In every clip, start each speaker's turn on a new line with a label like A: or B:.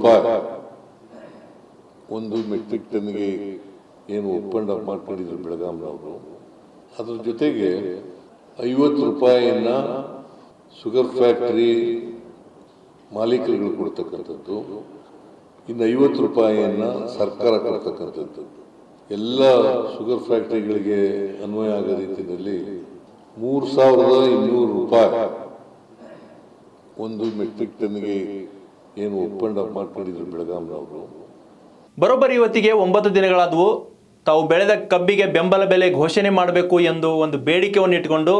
A: ರೂಪಾಯಿ ಒಂದು ಮೆಟ್ರಿಕ್ ಟನ್ಗೆ ಏನು ಒಪ್ಪಂದ ಮಾಡ್ಕೊಂಡಿದ್ರು ಬೆಳಗಾಂನವರು ಅದ್ರ ಜೊತೆಗೆ ಐವತ್ತು ರೂಪಾಯಿಯನ್ನ ಶುಗರ್ ಫ್ಯಾಕ್ಟರಿ ಮಾಲೀಕರುಗಳು ಕೊಡ್ತಕ್ಕಂಥದ್ದು. ಇನ್ನು ಐವತ್ತು ರೂಪಾಯಿಯನ್ನು ಸರ್ಕಾರ ಕೊಡ್ತಕ್ಕಂಥದ್ದು. ಎಲ್ಲ ಶುಗರ್ ಫ್ಯಾಕ್ಟರಿಗಳಿಗೆ ಅನ್ವಯ ಆಗೋ ರೀತಿಯಲ್ಲಿ ಮೂರು ಸಾವಿರದ ಇನ್ನೂರು ರೂಪಾಯಿ ಒಂದು ಮೆಟ್ರಿಕ್ ಟನ್ಗೆ ಏನು ಒಪ್ಪಂದ ಮಾಡ್ಕೊಂಡಿದ್ರು ಬೆಳಗಾಂನವರು
B: ಬರೋಬ್ಬರಿ ಇವತ್ತಿಗೆ ಒಂಬತ್ತು ದಿನಗಳಾದವು. ತಾವು ಬೆಳೆದ ಕಬ್ಬಿಗೆ ಬೆಂಬಲ ಬೆಲೆ ಘೋಷಣೆ ಮಾಡಬೇಕು ಎಂದು ಒಂದು ಬೇಡಿಕೆಯನ್ನು ಇಟ್ಟುಕೊಂಡು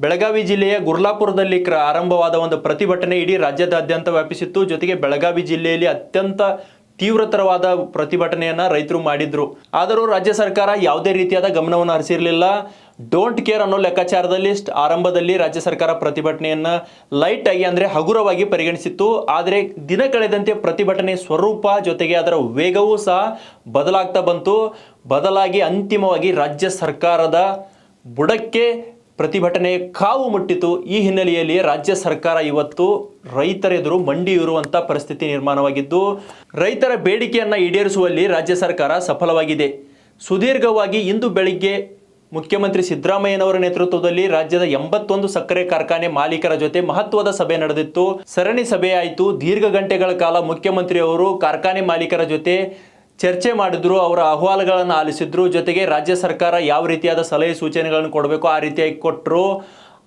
B: ಬೆಳಗಾವಿ ಜಿಲ್ಲೆಯ ಗುರ್ಲಾಪುರದಲ್ಲಿ ಕ್ರ, ಆರಂಭವಾದ ಒಂದು ಪ್ರತಿಭಟನೆ ಇಡೀ ರಾಜ್ಯದಾದ್ಯಂತ ವ್ಯಾಪಿಸಿತ್ತು. ಜೊತೆಗೆ ಬೆಳಗಾವಿ ಜಿಲ್ಲೆಯಲ್ಲಿ ಅತ್ಯಂತ ತೀವ್ರತರವಾದ ಪ್ರತಿಭಟನೆಯನ್ನ ರೈತರು ಮಾಡಿದ್ರು. ಆದರೂ ರಾಜ್ಯ ಸರ್ಕಾರ ಯಾವುದೇ ರೀತಿಯಾದ ಗಮನವನ್ನು ಹರಿಸಿರಲಿಲ್ಲ. ಡೋಂಟ್ ಕೇರ್ ಅನ್ನೋ ಲೆಕ್ಕಾಚಾರದಲ್ಲಿ ಆರಂಭದಲ್ಲಿ ರಾಜ್ಯ ಸರ್ಕಾರ ಪ್ರತಿಭಟನೆಯನ್ನ ಲೈಟ್ ಆಗಿ ಅಂದ್ರೆ ಹಗುರವಾಗಿ ಪರಿಗಣಿಸಿತ್ತು. ಆದರೆ ದಿನ ಕಳೆದಂತೆ ಪ್ರತಿಭಟನೆ ಸ್ವರೂಪ ಜೊತೆಗೆ ಅದರ ವೇಗವೂ ಸಹ ಬದಲಾಗ್ತಾ ಬಂತು. ಬದಲಾಗಿ ಅಂತಿಮವಾಗಿ ರಾಜ್ಯ ಸರ್ಕಾರದ ಬುಡಕ್ಕೆ ಪ್ರತಿಭಟನೆ ಕಾವು ಮುಟ್ಟಿತು. ಈ ಹಿನ್ನೆಲೆಯಲ್ಲಿ ರಾಜ್ಯ ಸರ್ಕಾರ ಇವತ್ತು ರೈತರೆದುರು ಮಂಡಿ ಇರುವಂಥ ಪರಿಸ್ಥಿತಿ ನಿರ್ಮಾಣವಾಗಿದ್ದು, ರೈತರ ಬೇಡಿಕೆಯನ್ನ ಈಡೇರಿಸುವಲ್ಲಿ ರಾಜ್ಯ ಸರ್ಕಾರ ಸಫಲವಾಗಿದೆ. ಸುದೀರ್ಘವಾಗಿ ಇಂದು ಬೆಳಿಗ್ಗೆ ಮುಖ್ಯಮಂತ್ರಿ ಸಿದ್ದರಾಮಯ್ಯನವರ ನೇತೃತ್ವದಲ್ಲಿ ರಾಜ್ಯದ ಎಂಬತ್ತೊಂದು ಸಕ್ಕರೆ ಕಾರ್ಖಾನೆ ಮಾಲೀಕರ ಜೊತೆ ಮಹತ್ವದ ಸಭೆ ನಡೆದಿತ್ತು. ಸರಣಿ ಸಭೆಯಾಯಿತು ದೀರ್ಘ ಗಂಟೆಗಳ ಕಾಲ ಮುಖ್ಯಮಂತ್ರಿಯವರು ಕಾರ್ಖಾನೆ ಮಾಲೀಕರ ಜೊತೆ ಚರ್ಚೆ ಮಾಡಿದ್ರು, ಅವರ ಅಹವಾಲುಗಳನ್ನು ಆಲಿಸಿದ್ರು. ಜೊತೆಗೆ ರಾಜ್ಯ ಸರ್ಕಾರ ಯಾವ ರೀತಿಯಾದ ಸಲಹೆ ಸೂಚನೆಗಳನ್ನು ಕೊಡಬೇಕು ಆ ರೀತಿಯಾಗಿ ಕೊಟ್ಟರು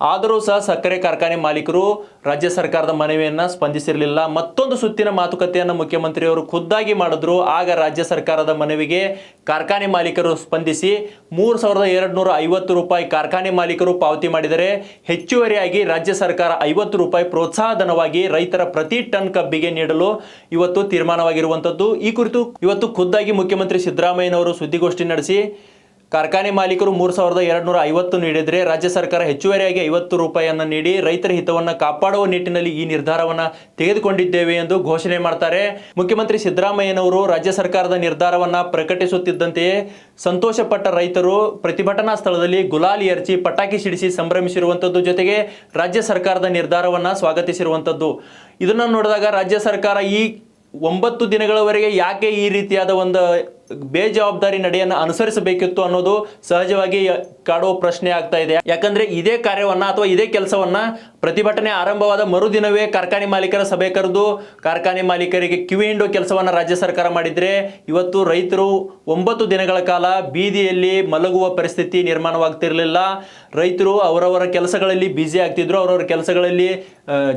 B: ಆದರೂ ಸಹ ಸಕ್ಕರೆ ಕಾರ್ಖಾನೆ ಮಾಲೀಕರು ರಾಜ್ಯ ಸರ್ಕಾರದ ಮನವಿಯನ್ನು ಸ್ಪಂದಿಸಿರಲಿಲ್ಲ. ಮತ್ತೊಂದು ಸುತ್ತಿನ ಮಾತುಕತೆಯನ್ನು ಮುಖ್ಯಮಂತ್ರಿಯವರು ಖುದ್ದಾಗಿ ಮಾಡಿದ್ರು. ಆಗ ರಾಜ್ಯ ಸರ್ಕಾರದ ಮನವಿಗೆ ಕಾರ್ಖಾನೆ ಮಾಲೀಕರು ಸ್ಪಂದಿಸಿ ಮೂರು ಸಾವಿರದ ಎರಡು ನೂರ ಐವತ್ತು ರೂಪಾಯಿ ಕಾರ್ಖಾನೆ ಮಾಲೀಕರು ಪಾವತಿ ಮಾಡಿದರೆ ಹೆಚ್ಚುವರಿಯಾಗಿ ರಾಜ್ಯ ಸರ್ಕಾರ ಐವತ್ತು ರೂಪಾಯಿ ಪ್ರೋತ್ಸಾಹಧನವಾಗಿ ರೈತರ ಪ್ರತಿ ಟನ್ ಕಬ್ಬಿಗೆ ನೀಡಲು ಇವತ್ತು ತೀರ್ಮಾನವಾಗಿರುವಂಥದ್ದು. ಈ ಕುರಿತು ಇವತ್ತು ಖುದ್ದಾಗಿ ಮುಖ್ಯಮಂತ್ರಿ ಸಿದ್ದರಾಮಯ್ಯನವರು ಸುದ್ದಿಗೋಷ್ಠಿ ನಡೆಸಿ ಕಾರ್ಖಾನೆ ಮಾಲೀಕರು ಮೂರು ಸಾವಿರದ ಎರಡು ನೂರ ಐವತ್ತು ನೀಡಿದರೆ ರಾಜ್ಯ ಸರ್ಕಾರ ಹೆಚ್ಚುವರಿಯಾಗಿ ಐವತ್ತು ರೂಪಾಯಿಯನ್ನು ನೀಡಿ ರೈತರ ಹಿತವನ್ನು ಕಾಪಾಡುವ ನಿಟ್ಟಿನಲ್ಲಿ ಈ ನಿರ್ಧಾರವನ್ನು ತೆಗೆದುಕೊಂಡಿದ್ದೇವೆ ಎಂದು ಘೋಷಣೆ ಮಾಡ್ತಾರೆ. ಮುಖ್ಯಮಂತ್ರಿ ಸಿದ್ದರಾಮಯ್ಯನವರು ರಾಜ್ಯ ಸರ್ಕಾರದ ನಿರ್ಧಾರವನ್ನು ಪ್ರಕಟಿಸುತ್ತಿದ್ದಂತೆಯೇ ಸಂತೋಷಪಟ್ಟ ರೈತರು ಪ್ರತಿಭಟನಾ ಸ್ಥಳದಲ್ಲಿ ಗುಲಾಲಿ ಎರಚಿ ಪಟಾಕಿ ಸಿಡಿಸಿ ಸಂಭ್ರಮಿಸಿರುವಂಥದ್ದು ಜೊತೆಗೆ ರಾಜ್ಯ ಸರ್ಕಾರದ ನಿರ್ಧಾರವನ್ನು ಸ್ವಾಗತಿಸಿರುವಂಥದ್ದು ಇದನ್ನು ನೋಡಿದಾಗ ರಾಜ್ಯ ಸರ್ಕಾರ ಈ ಒಂಬತ್ತು ದಿನಗಳವರೆಗೆ ಯಾಕೆ ಈ ರೀತಿಯಾದ ಒಂದು ಬೇಜವಾಬ್ದಾರಿ ನಡೆಯನ್ನು ಅನುಸರಿಸಬೇಕಿತ್ತು ಅನ್ನೋದು ಸಹಜವಾಗಿ ಕಾಡುವ ಪ್ರಶ್ನೆ ಆಗ್ತಾ ಇದೆ. ಯಾಕಂದ್ರೆ ಇದೇ ಕಾರ್ಯವನ್ನ ಅಥವಾ ಇದೇ ಕೆಲಸವನ್ನ ಪ್ರತಿಭಟನೆ ಆರಂಭವಾದ ಮರುದಿನವೇ ಕಾರ್ಖಾನೆ ಮಾಲೀಕರ ಸಭೆ ಕರೆದು ಕಾರ್ಖಾನೆ ಮಾಲೀಕರಿಗೆ ಕಿವಿ ಹಿಂಡೋ ಕೆಲಸವನ್ನ ರಾಜ್ಯ ಸರ್ಕಾರ ಮಾಡಿದ್ರೆ ಇವತ್ತು ರೈತರು ಒಂಬತ್ತು ದಿನಗಳ ಕಾಲ ಬೀದಿಯಲ್ಲಿ ಮಲಗುವ ಪರಿಸ್ಥಿತಿ ನಿರ್ಮಾಣವಾಗ್ತಿರಲಿಲ್ಲ. ರೈತರು ಅವರವರ ಕೆಲಸಗಳಲ್ಲಿ ಬ್ಯುಸಿ ಆಗ್ತಿದ್ರು, ಅವರವರ ಕೆಲಸಗಳಲ್ಲಿ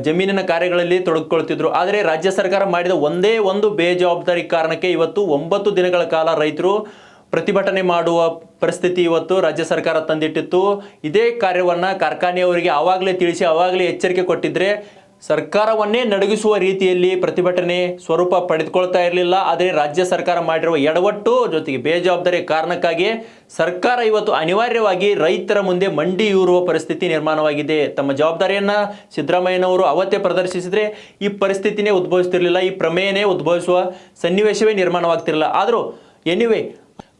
B: ಜಮೀನಿನ ಕಾರ್ಯಗಳಲ್ಲಿ ತೊಡಗಿಕೊಳ್ತಿದ್ರು. ಆದರೆ ರಾಜ್ಯ ಸರ್ಕಾರ ಮಾಡಿದ ಒಂದೇ ಒಂದು ಬೇಜವಾಬ್ದಾರಿ ಕಾರಣಕ್ಕೆ ಇವತ್ತು ಒಂಬತ್ತು ದಿನಗಳ ಕಾಲ ರೈತರು ಪ್ರತಿಭಟನೆ ಮಾಡುವ ಪರಿಸ್ಥಿತಿ ಇವತ್ತು ರಾಜ್ಯ ಸರ್ಕಾರ ತಂದಿಟ್ಟಿತ್ತು. ಇದೇ ಕಾರ್ಯವನ್ನು ಕಾರ್ಖಾನೆಯವರಿಗೆ ಆವಾಗಲೇ ತಿಳಿಸಿ, ಆವಾಗಲೇ ಎಚ್ಚರಿಕೆ ಕೊಟ್ಟಿದ್ದರೆ ಸರ್ಕಾರವನ್ನೇ ನಡಗಿಸುವ ರೀತಿಯಲ್ಲಿ ಪ್ರತಿಭಟನೆ ಸ್ವರೂಪ ಪಡೆದುಕೊಳ್ತಾ ಇರಲಿಲ್ಲ. ಆದರೆ ರಾಜ್ಯ ಸರ್ಕಾರ ಮಾಡಿರುವ ಎಡವಟ್ಟು ಜೊತೆಗೆ ಬೇಜವಾಬ್ದಾರಿ ಕಾರಣಕ್ಕಾಗಿ ಸರ್ಕಾರ ಇವತ್ತು ಅನಿವಾರ್ಯವಾಗಿ ರೈತರ ಮುಂದೆ ಮಂಡಿ ಊರುವ ಪರಿಸ್ಥಿತಿ ನಿರ್ಮಾಣವಾಗಿದೆ. ತಮ್ಮ ಜವಾಬ್ದಾರಿಯನ್ನು ಸಿದ್ದರಾಮಯ್ಯನವರು ಅವತ್ತೇ ಪ್ರದರ್ಶಿಸಿದರೆ ಈ ಪರಿಸ್ಥಿತಿನೇ ಉದ್ಭವಿಸ್ತಿರಲಿಲ್ಲ, ಈ ಪ್ರಮೇಯನೇ ಉದ್ಭವಿಸುವ ಸನ್ನಿವೇಶವೇ ನಿರ್ಮಾಣವಾಗ್ತಿರಲಿಲ್ಲ. ಆದರೂ ಎನಿವೆ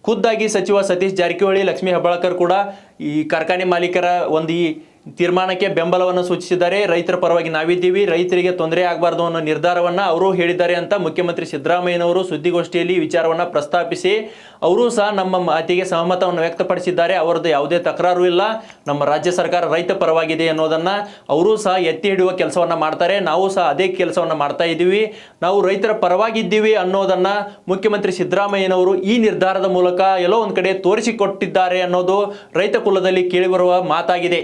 B: ಖುದ್ದಾಗಿ ಸಚಿವ ಸತೀಶ್ ಜಾರಕಿಹೊಳಿ ಲಕ್ಷ್ಮೀ ಹೆಬ್ಬಾಳ್ಕರ್ ಕೂಡ ಈ ಕಾರ್ಖಾನೆ ಮಾಲೀಕರ ಒಂದು ಈ ತೀರ್ಮಾನಕ್ಕೆ ಬೆಂಬಲವನ್ನು ಸೂಚಿಸಿದ್ದಾರೆ. ರೈತರ ಪರವಾಗಿ ನಾವಿದ್ದೀವಿ. ರೈತರಿಗೆ ತೊಂದರೆ ಆಗಬಾರ್ದು ಅನ್ನೋ ನಿರ್ಧಾರವನ್ನು ಅವರು ಹೇಳಿದ್ದಾರೆ ಅಂತ ಮುಖ್ಯಮಂತ್ರಿ ಸಿದ್ದರಾಮಯ್ಯನವರು ಸುದ್ದಿಗೋಷ್ಠಿಯಲ್ಲಿ ವಿಚಾರವನ್ನು ಪ್ರಸ್ತಾಪಿಸಿ, ಅವರು ಸಹ ನಮ್ಮ ಮಾತಿಗೆ ಸಹಮತವನ್ನು ವ್ಯಕ್ತಪಡಿಸಿದ್ದಾರೆ. ಅವರದ್ದು ಯಾವುದೇ ತಕರಾರು ಇಲ್ಲ. ನಮ್ಮ ರಾಜ್ಯ ಸರ್ಕಾರ ರೈತ ಪರವಾಗಿದೆ ಅನ್ನೋದನ್ನು ಅವರು ಸಹ ಎತ್ತಿ ಹಿಡಿಯುವ ಕೆಲಸವನ್ನು ಮಾಡ್ತಾರೆ. ನಾವು ಸಹ ಅದೇ ಕೆಲಸವನ್ನು ಮಾಡ್ತಾ ಇದ್ದೀವಿ. ನಾವು ರೈತರ ಪರವಾಗಿದ್ದೀವಿ ಅನ್ನೋದನ್ನು ಮುಖ್ಯಮಂತ್ರಿ ಸಿದ್ದರಾಮಯ್ಯನವರು ಈ ನಿರ್ಧಾರದ ಮೂಲಕ ಎಲ್ಲೋ ಒಂದು ಕಡೆ ತೋರಿಸಿಕೊಟ್ಟಿದ್ದಾರೆ ಅನ್ನೋದು ರೈತ ಕುಲದಲ್ಲಿ ಕೇಳಿಬರುವ ಮಾತಾಗಿದೆ.